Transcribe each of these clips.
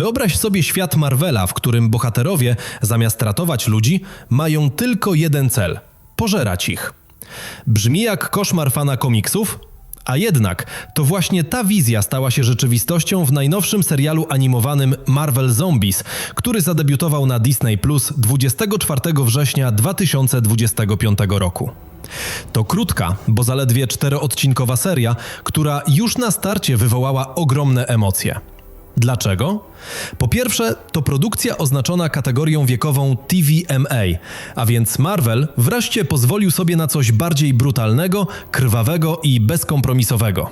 Wyobraź sobie świat Marvela, w którym bohaterowie, zamiast ratować ludzi, mają tylko jeden cel pożerać ich. Brzmi jak koszmar fana komiksów, a jednak to właśnie ta wizja stała się rzeczywistością w najnowszym serialu animowanym Marvel Zombies, który zadebiutował na Disney Plus 24 września 2025 roku. To krótka, bo zaledwie czteroodcinkowa seria, która już na starcie wywołała ogromne emocje. Dlaczego? Po pierwsze, to produkcja oznaczona kategorią wiekową TVMA, a więc Marvel wreszcie pozwolił sobie na coś bardziej brutalnego, krwawego i bezkompromisowego.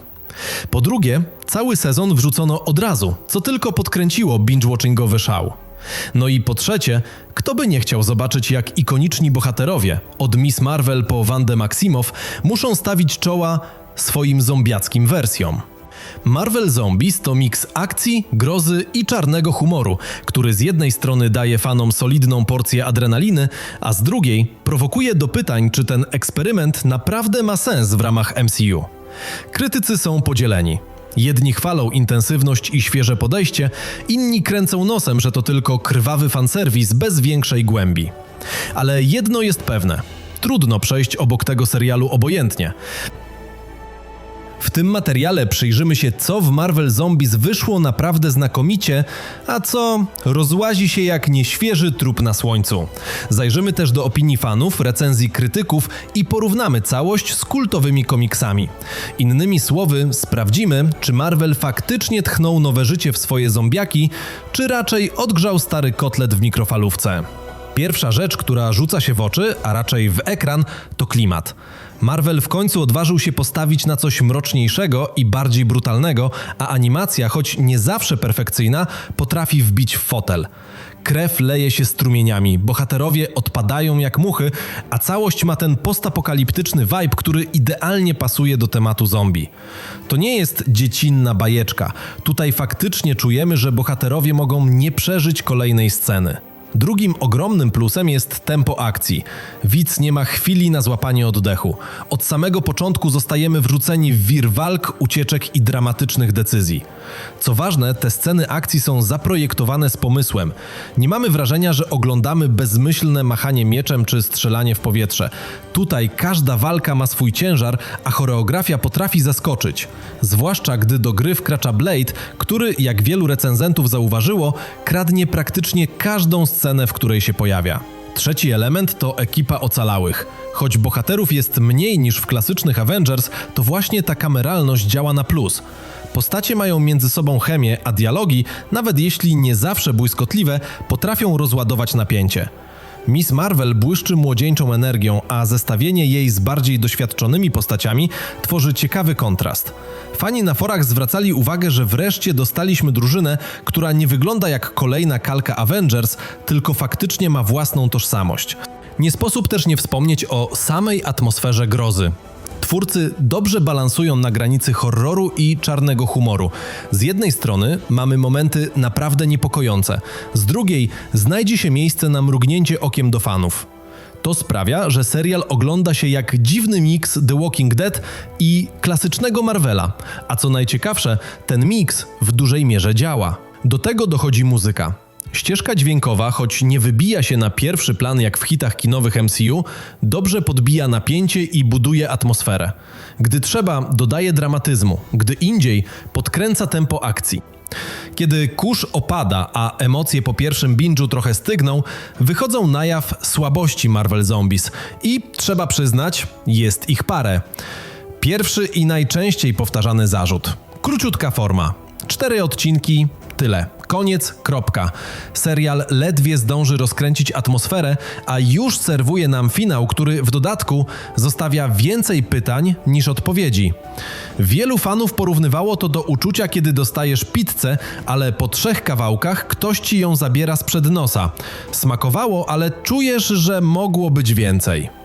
Po drugie, cały sezon wrzucono od razu, co tylko podkręciło binge-watchingowy szał. No i po trzecie, kto by nie chciał zobaczyć, jak ikoniczni bohaterowie, od Miss Marvel po Wandę Maximow, muszą stawić czoła swoim zombiackim wersjom. Marvel Zombies to miks akcji, grozy i czarnego humoru, który z jednej strony daje fanom solidną porcję adrenaliny, a z drugiej prowokuje do pytań, czy ten eksperyment naprawdę ma sens w ramach MCU. Krytycy są podzieleni. Jedni chwalą intensywność i świeże podejście, inni kręcą nosem, że to tylko krwawy fanserwis bez większej głębi. Ale jedno jest pewne. Trudno przejść obok tego serialu obojętnie. W tym materiale przyjrzymy się, co w Marvel Zombies wyszło naprawdę znakomicie, a co rozłazi się jak nieświeży trup na słońcu. Zajrzymy też do opinii fanów, recenzji krytyków i porównamy całość z kultowymi komiksami. Innymi słowy, sprawdzimy, czy Marvel faktycznie tchnął nowe życie w swoje zombiaki, czy raczej odgrzał stary kotlet w mikrofalówce. Pierwsza rzecz, która rzuca się w oczy, a raczej w ekran, to klimat. Marvel w końcu odważył się postawić na coś mroczniejszego i bardziej brutalnego, a animacja, choć nie zawsze perfekcyjna, potrafi wbić w fotel. Krew leje się strumieniami, bohaterowie odpadają jak muchy, a całość ma ten postapokaliptyczny vibe, który idealnie pasuje do tematu zombie. To nie jest dziecinna bajeczka. Tutaj faktycznie czujemy, że bohaterowie mogą nie przeżyć kolejnej sceny. Drugim ogromnym plusem jest tempo akcji. Widz nie ma chwili na złapanie oddechu. Od samego początku zostajemy wrzuceni w wir walk, ucieczek i dramatycznych decyzji. Co ważne, te sceny akcji są zaprojektowane z pomysłem. Nie mamy wrażenia, że oglądamy bezmyślne machanie mieczem czy strzelanie w powietrze. Tutaj każda walka ma swój ciężar, a choreografia potrafi zaskoczyć. Zwłaszcza gdy do gry wkracza Blade, który, jak wielu recenzentów zauważyło, kradnie praktycznie każdą scenę, w której się pojawia. Trzeci element to ekipa ocalałych. Choć bohaterów jest mniej niż w klasycznych Avengers, to właśnie ta kameralność działa na plus. Postacie mają między sobą chemię, a dialogi, nawet jeśli nie zawsze błyskotliwe, potrafią rozładować napięcie. Miss Marvel błyszczy młodzieńczą energią, a zestawienie jej z bardziej doświadczonymi postaciami tworzy ciekawy kontrast. Fani na forach zwracali uwagę, że wreszcie dostaliśmy drużynę, która nie wygląda jak kolejna kalka Avengers, tylko faktycznie ma własną tożsamość. Nie sposób też nie wspomnieć o samej atmosferze grozy. Twórcy dobrze balansują na granicy horroru i czarnego humoru. Z jednej strony mamy momenty naprawdę niepokojące, z drugiej znajdzie się miejsce na mrugnięcie okiem do fanów. To sprawia, że serial ogląda się jak dziwny miks The Walking Dead i klasycznego Marvela, a co najciekawsze, ten miks w dużej mierze działa. Do tego dochodzi muzyka. Ścieżka dźwiękowa, choć nie wybija się na pierwszy plan jak w hitach kinowych MCU, dobrze podbija napięcie i buduje atmosferę. Gdy trzeba, dodaje dramatyzmu, gdy indziej podkręca tempo akcji. Kiedy kurz opada, a emocje po pierwszym binge'u trochę stygną, wychodzą na jaw słabości Marvel Zombies i trzeba przyznać, jest ich parę. Pierwszy i najczęściej powtarzany zarzut. Króciutka forma. Cztery odcinki, tyle. Koniec, kropka. Serial ledwie zdąży rozkręcić atmosferę, a już serwuje nam finał, który w dodatku zostawia więcej pytań niż odpowiedzi. Wielu fanów porównywało to do uczucia, kiedy dostajesz pizzę, ale po trzech kawałkach ktoś ci ją zabiera sprzed nosa. Smakowało, ale czujesz, że mogło być więcej.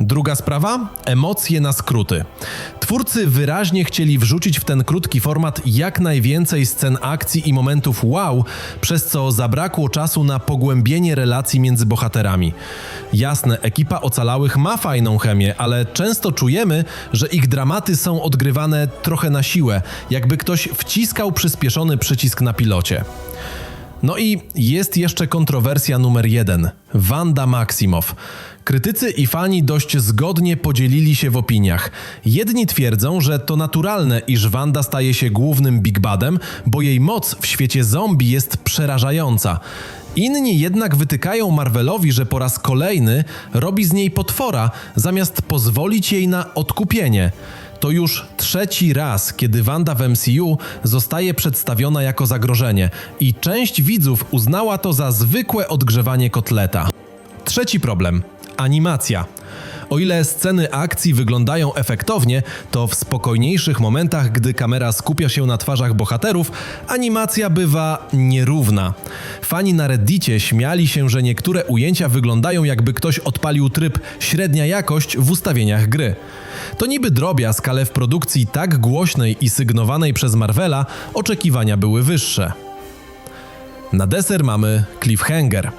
Druga sprawa emocje na skróty. Twórcy wyraźnie chcieli wrzucić w ten krótki format jak najwięcej scen akcji i momentów wow, przez co zabrakło czasu na pogłębienie relacji między bohaterami. Jasne, ekipa ocalałych ma fajną chemię, ale często czujemy, że ich dramaty są odgrywane trochę na siłę, jakby ktoś wciskał przyspieszony przycisk na pilocie. No i jest jeszcze kontrowersja numer jeden. Wanda Maximow. Krytycy i fani dość zgodnie podzielili się w opiniach. Jedni twierdzą, że to naturalne, iż Wanda staje się głównym Big Badem, bo jej moc w świecie zombie jest przerażająca. Inni jednak wytykają Marvelowi, że po raz kolejny robi z niej potwora, zamiast pozwolić jej na odkupienie. To już trzeci raz, kiedy Wanda w MCU zostaje przedstawiona jako zagrożenie i część widzów uznała to za zwykłe odgrzewanie kotleta. Trzeci problem animacja. O ile sceny akcji wyglądają efektownie, to w spokojniejszych momentach, gdy kamera skupia się na twarzach bohaterów, animacja bywa nierówna. Fani na Reddicie śmiali się, że niektóre ujęcia wyglądają jakby ktoś odpalił tryb średnia jakość w ustawieniach gry. To niby drobiazg, ale w produkcji tak głośnej i sygnowanej przez Marvela oczekiwania były wyższe. Na deser mamy cliffhanger.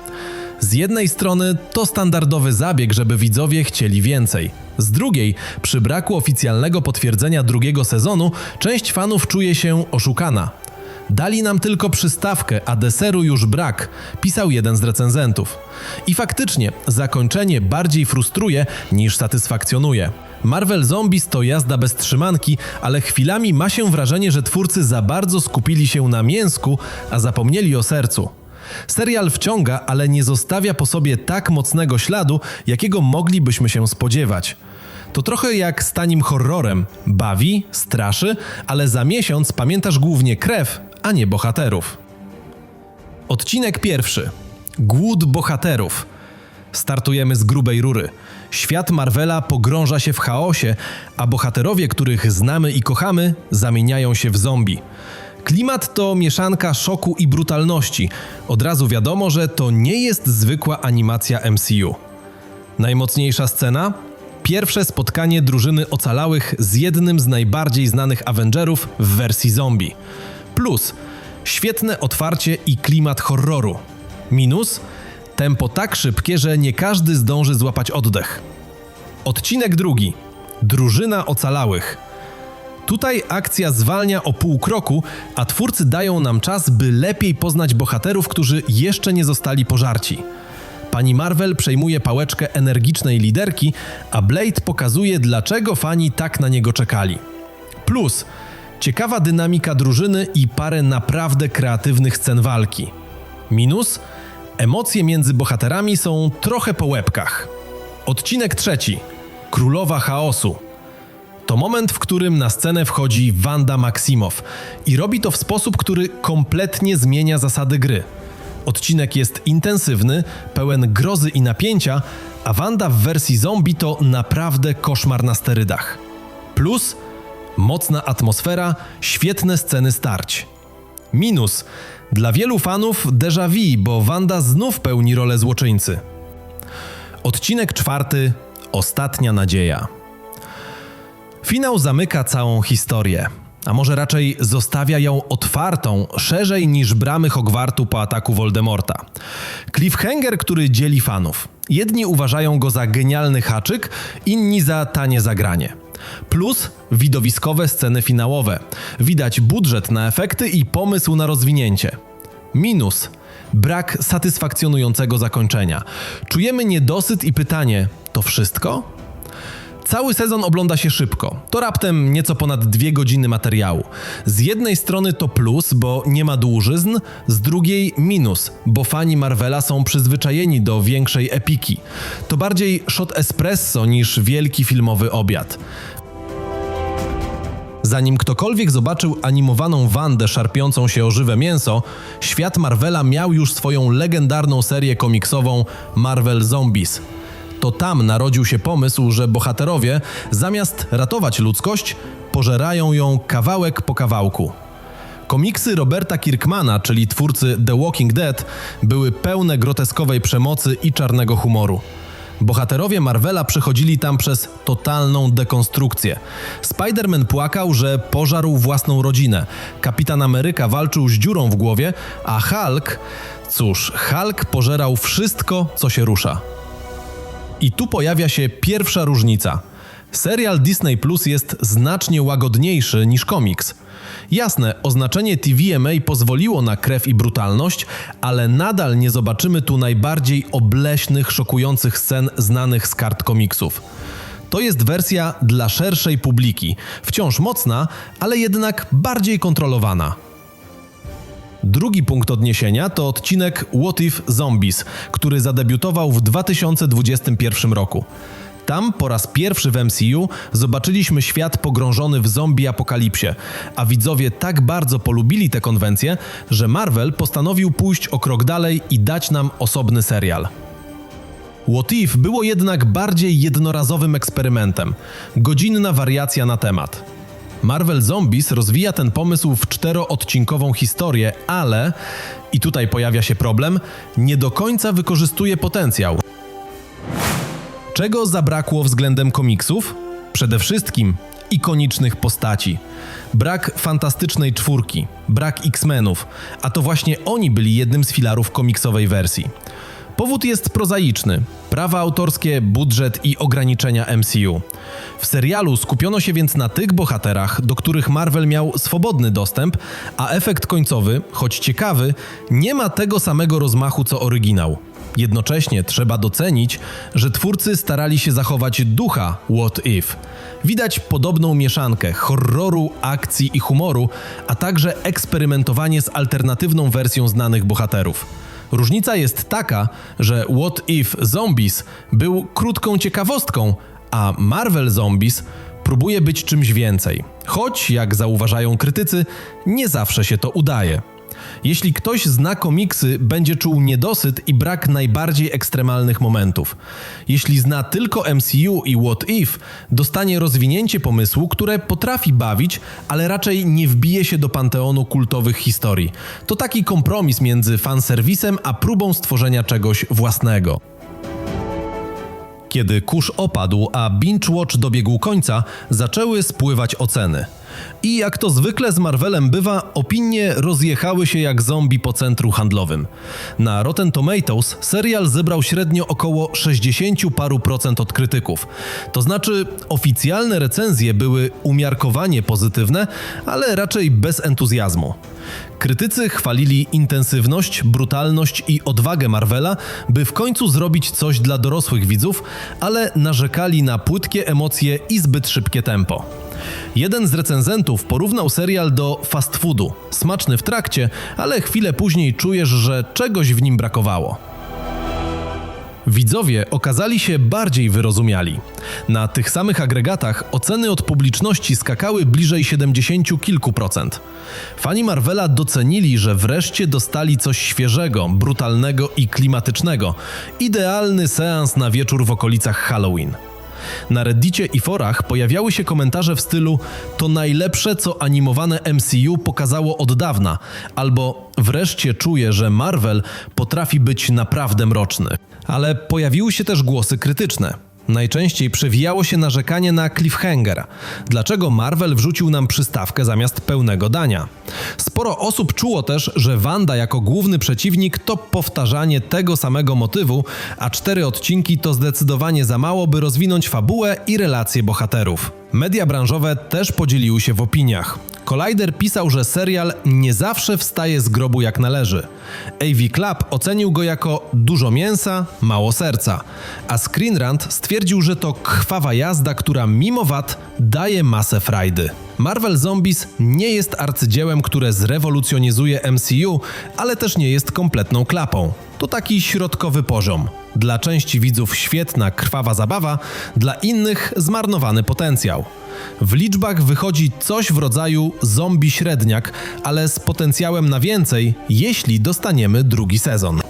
Z jednej strony to standardowy zabieg, żeby widzowie chcieli więcej. Z drugiej, przy braku oficjalnego potwierdzenia drugiego sezonu, część fanów czuje się oszukana. Dali nam tylko przystawkę, a deseru już brak, pisał jeden z recenzentów. I faktycznie, zakończenie bardziej frustruje niż satysfakcjonuje. Marvel Zombies to jazda bez trzymanki, ale chwilami ma się wrażenie, że twórcy za bardzo skupili się na mięsku, a zapomnieli o sercu. Serial wciąga, ale nie zostawia po sobie tak mocnego śladu, jakiego moglibyśmy się spodziewać. To trochę jak z tanim horrorem. Bawi, straszy, ale za miesiąc pamiętasz głównie krew, a nie bohaterów. Odcinek pierwszy. Głód bohaterów. Startujemy z grubej rury. Świat Marvela pogrąża się w chaosie, a bohaterowie, których znamy i kochamy, zamieniają się w zombie. Klimat to mieszanka szoku i brutalności. Od razu wiadomo, że to nie jest zwykła animacja MCU. Najmocniejsza scena? Pierwsze spotkanie drużyny ocalałych z jednym z najbardziej znanych Avengerów w wersji zombie. Plus świetne otwarcie i klimat horroru. Minus tempo tak szybkie, że nie każdy zdąży złapać oddech. Odcinek drugi. Drużyna ocalałych. Tutaj akcja zwalnia o pół kroku, a twórcy dają nam czas, by lepiej poznać bohaterów, którzy jeszcze nie zostali pożarci. Pani Marvel przejmuje pałeczkę energicznej liderki, a Blade pokazuje, dlaczego fani tak na niego czekali. Plus, ciekawa dynamika drużyny i parę naprawdę kreatywnych scen walki. Minus, emocje między bohaterami są trochę po łebkach. Odcinek trzeci. Królowa chaosu. To moment, w którym na scenę wchodzi Wanda Maximow i robi to w sposób, który kompletnie zmienia zasady gry. Odcinek jest intensywny, pełen grozy i napięcia, a Wanda w wersji zombie to naprawdę koszmar na sterydach. Plus mocna atmosfera, świetne sceny starć. Minus dla wielu fanów déjà vu, bo Wanda znów pełni rolę złoczyńcy. Odcinek czwarty Ostatnia nadzieja. Finał zamyka całą historię, a może raczej zostawia ją otwartą szerzej niż bramy Hogwartu po ataku Voldemorta. Cliffhanger, który dzieli fanów. Jedni uważają go za genialny haczyk, inni za tanie zagranie. Plus widowiskowe sceny finałowe. Widać budżet na efekty i pomysł na rozwinięcie. Minus brak satysfakcjonującego zakończenia. Czujemy niedosyt i pytanie: to wszystko? Cały sezon ogląda się szybko. To raptem nieco ponad dwie godziny materiału. Z jednej strony to plus, bo nie ma dłużyzn, z drugiej minus, bo fani Marvela są przyzwyczajeni do większej epiki. To bardziej shot espresso niż wielki filmowy obiad. Zanim ktokolwiek zobaczył animowaną Wandę szarpiącą się o żywe mięso, świat Marvela miał już swoją legendarną serię komiksową Marvel Zombies – to tam narodził się pomysł, że bohaterowie, zamiast ratować ludzkość, pożerają ją kawałek po kawałku. Komiksy Roberta Kirkmana, czyli twórcy The Walking Dead, były pełne groteskowej przemocy i czarnego humoru. Bohaterowie Marvela przechodzili tam przez totalną dekonstrukcję. Spider-Man płakał, że pożarł własną rodzinę. Kapitan Ameryka walczył z dziurą w głowie, a Hulk, cóż, Hulk pożerał wszystko, co się rusza. I tu pojawia się pierwsza różnica. Serial Disney Plus jest znacznie łagodniejszy niż komiks. Jasne, oznaczenie TVMA pozwoliło na krew i brutalność, ale nadal nie zobaczymy tu najbardziej obleśnych, szokujących scen znanych z kart komiksów. To jest wersja dla szerszej publiki, wciąż mocna, ale jednak bardziej kontrolowana. Drugi punkt odniesienia to odcinek What If Zombies, który zadebiutował w 2021 roku. Tam po raz pierwszy w MCU zobaczyliśmy świat pogrążony w zombie apokalipsie, a widzowie tak bardzo polubili tę konwencję, że Marvel postanowił pójść o krok dalej i dać nam osobny serial. What If było jednak bardziej jednorazowym eksperymentem, godzinna wariacja na temat. Marvel Zombies rozwija ten pomysł w czteroodcinkową historię, ale, i tutaj pojawia się problem, nie do końca wykorzystuje potencjał. Czego zabrakło względem komiksów? Przede wszystkim ikonicznych postaci. Brak fantastycznej czwórki, brak X-Menów, a to właśnie oni byli jednym z filarów komiksowej wersji. Powód jest prozaiczny: prawa autorskie, budżet i ograniczenia MCU. W serialu skupiono się więc na tych bohaterach, do których Marvel miał swobodny dostęp, a efekt końcowy, choć ciekawy, nie ma tego samego rozmachu co oryginał. Jednocześnie trzeba docenić, że twórcy starali się zachować ducha What If. Widać podobną mieszankę horroru, akcji i humoru, a także eksperymentowanie z alternatywną wersją znanych bohaterów. Różnica jest taka, że What If Zombies był krótką ciekawostką, a Marvel Zombies próbuje być czymś więcej. Choć, jak zauważają krytycy, nie zawsze się to udaje. Jeśli ktoś zna komiksy, będzie czuł niedosyt i brak najbardziej ekstremalnych momentów. Jeśli zna tylko MCU i What If, dostanie rozwinięcie pomysłu, które potrafi bawić, ale raczej nie wbije się do panteonu kultowych historii. To taki kompromis między fanserwisem a próbą stworzenia czegoś własnego. Kiedy kurz opadł, a Binge Watch dobiegł końca, zaczęły spływać oceny. I jak to zwykle z Marvelem bywa, opinie rozjechały się jak zombie po centru handlowym. Na Rotten Tomatoes serial zebrał średnio około 60 paru procent od krytyków. To znaczy oficjalne recenzje były umiarkowanie pozytywne, ale raczej bez entuzjazmu. Krytycy chwalili intensywność, brutalność i odwagę Marvela, by w końcu zrobić coś dla dorosłych widzów, ale narzekali na płytkie emocje i zbyt szybkie tempo. Jeden z recenzentów porównał serial do fast foodu. Smaczny w trakcie, ale chwilę później czujesz, że czegoś w nim brakowało. Widzowie okazali się bardziej wyrozumiali. Na tych samych agregatach oceny od publiczności skakały bliżej 70 kilku procent. Fani Marvela docenili, że wreszcie dostali coś świeżego, brutalnego i klimatycznego. Idealny seans na wieczór w okolicach Halloween. Na Reddicie i forach pojawiały się komentarze w stylu to najlepsze, co animowane MCU pokazało od dawna, albo wreszcie czuję, że Marvel potrafi być naprawdę mroczny. Ale pojawiły się też głosy krytyczne. Najczęściej przewijało się narzekanie na cliffhanger. Dlaczego Marvel wrzucił nam przystawkę zamiast pełnego dania? Sporo osób czuło też, że Wanda jako główny przeciwnik to powtarzanie tego samego motywu, a cztery odcinki to zdecydowanie za mało, by rozwinąć fabułę i relacje bohaterów. Media branżowe też podzieliły się w opiniach. Collider pisał, że serial nie zawsze wstaje z grobu jak należy. AV Club ocenił go jako dużo mięsa, mało serca, a Screen Rant stwierdził, że to krwawa jazda, która mimo wad daje masę frajdy. Marvel Zombies nie jest arcydziełem, które zrewolucjonizuje MCU, ale też nie jest kompletną klapą. To taki środkowy poziom. Dla części widzów świetna, krwawa zabawa, dla innych zmarnowany potencjał. W liczbach wychodzi coś w rodzaju zombie średniak, ale z potencjałem na więcej, jeśli dostaniemy drugi sezon.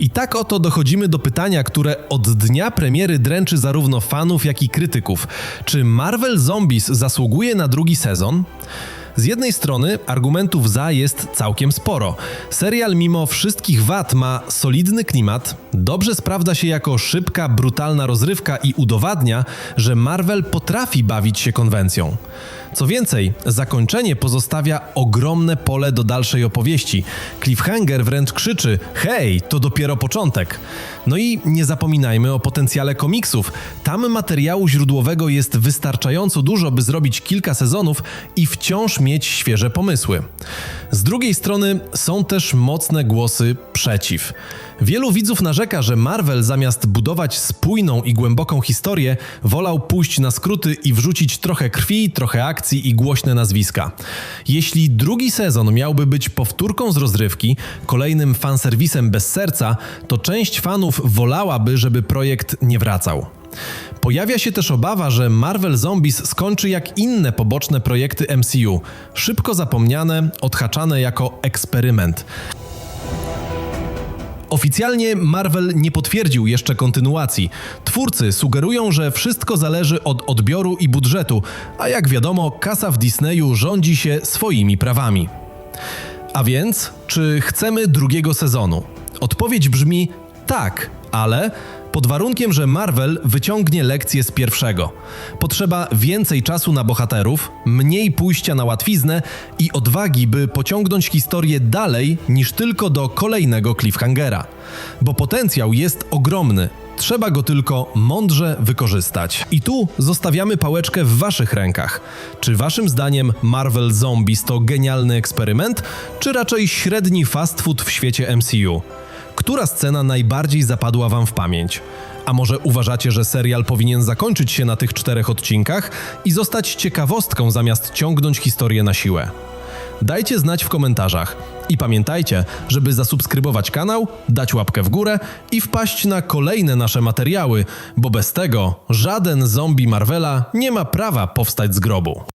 I tak oto dochodzimy do pytania, które od dnia premiery dręczy zarówno fanów, jak i krytyków. Czy Marvel Zombies zasługuje na drugi sezon? Z jednej strony argumentów za jest całkiem sporo. Serial mimo wszystkich wad ma solidny klimat, dobrze sprawdza się jako szybka, brutalna rozrywka i udowadnia, że Marvel potrafi bawić się konwencją. Co więcej, zakończenie pozostawia ogromne pole do dalszej opowieści. Cliffhanger wręcz krzyczy: Hej, to dopiero początek. No i nie zapominajmy o potencjale komiksów. Tam materiału źródłowego jest wystarczająco dużo, by zrobić kilka sezonów i wciąż mieć świeże pomysły. Z drugiej strony są też mocne głosy przeciw. Wielu widzów narzeka, że Marvel zamiast budować spójną i głęboką historię, wolał pójść na skróty i wrzucić trochę krwi, trochę akcji i głośne nazwiska. Jeśli drugi sezon miałby być powtórką z rozrywki, kolejnym fanserwisem bez serca, to część fanów wolałaby, żeby projekt nie wracał. Pojawia się też obawa, że Marvel Zombies skończy jak inne poboczne projekty MCU, szybko zapomniane, odhaczane jako eksperyment. Oficjalnie Marvel nie potwierdził jeszcze kontynuacji. Twórcy sugerują, że wszystko zależy od odbioru i budżetu, a jak wiadomo, kasa w Disneyu rządzi się swoimi prawami. A więc, czy chcemy drugiego sezonu? Odpowiedź brzmi tak, ale pod warunkiem, że Marvel wyciągnie lekcje z pierwszego. Potrzeba więcej czasu na bohaterów, mniej pójścia na łatwiznę i odwagi, by pociągnąć historię dalej niż tylko do kolejnego cliffhangera. Bo potencjał jest ogromny. Trzeba go tylko mądrze wykorzystać. I tu zostawiamy pałeczkę w Waszych rękach. Czy Waszym zdaniem Marvel Zombies to genialny eksperyment, czy raczej średni fast food w świecie MCU? Która scena najbardziej zapadła Wam w pamięć? A może uważacie, że serial powinien zakończyć się na tych czterech odcinkach i zostać ciekawostką zamiast ciągnąć historię na siłę? Dajcie znać w komentarzach. I pamiętajcie, żeby zasubskrybować kanał, dać łapkę w górę i wpaść na kolejne nasze materiały, bo bez tego żaden zombie Marvela nie ma prawa powstać z grobu.